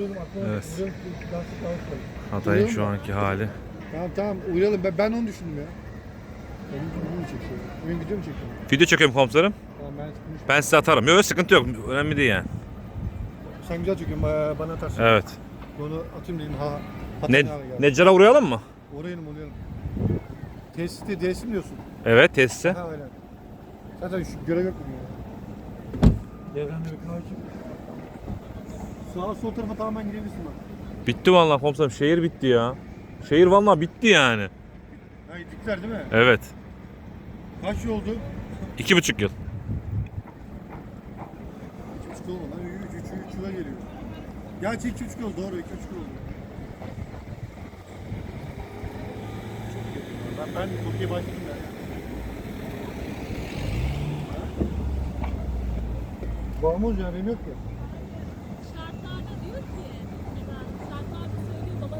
Evet. Hatay'ın şu anki hali. Tamam tamam uyaralım ben, ben onu düşündüm ya. Benim mi çekiyor? Benim video mu çekiyor? Video çekiyorum komiserim. Tamam ben konuş. Ben size atarım. Yok sıkıntı yok. Önemli değil yani. Sen güzel çekiyorsun bana, bana atarsın. Evet. Onu atayım dedim ha. Ne. Neccar'a uğrayalım mı? Orayalım orayalım. Tesiste teslim diyorsun. Evet tesise. Ha öyle. Zaten şu görev yok bugün ya. Devrende bir hakim. Sağa sol tarafa tamamen gidebilirsin bak. Bitti vallahi komiserim. Şehir bitti ya. Şehir vallahi bitti yani. Ha gittiler değil mi? Evet. Kaç yıl oldu? İki buçuk yıl. İki buçuk olmadı lan. Üç, üç, üç yıla geliyor. Gerçi iki buçuk yıl doğru iki buçuk yıl oldu. Ben, ben Türkiye başladım ya. Bağımız ya benim yok ya.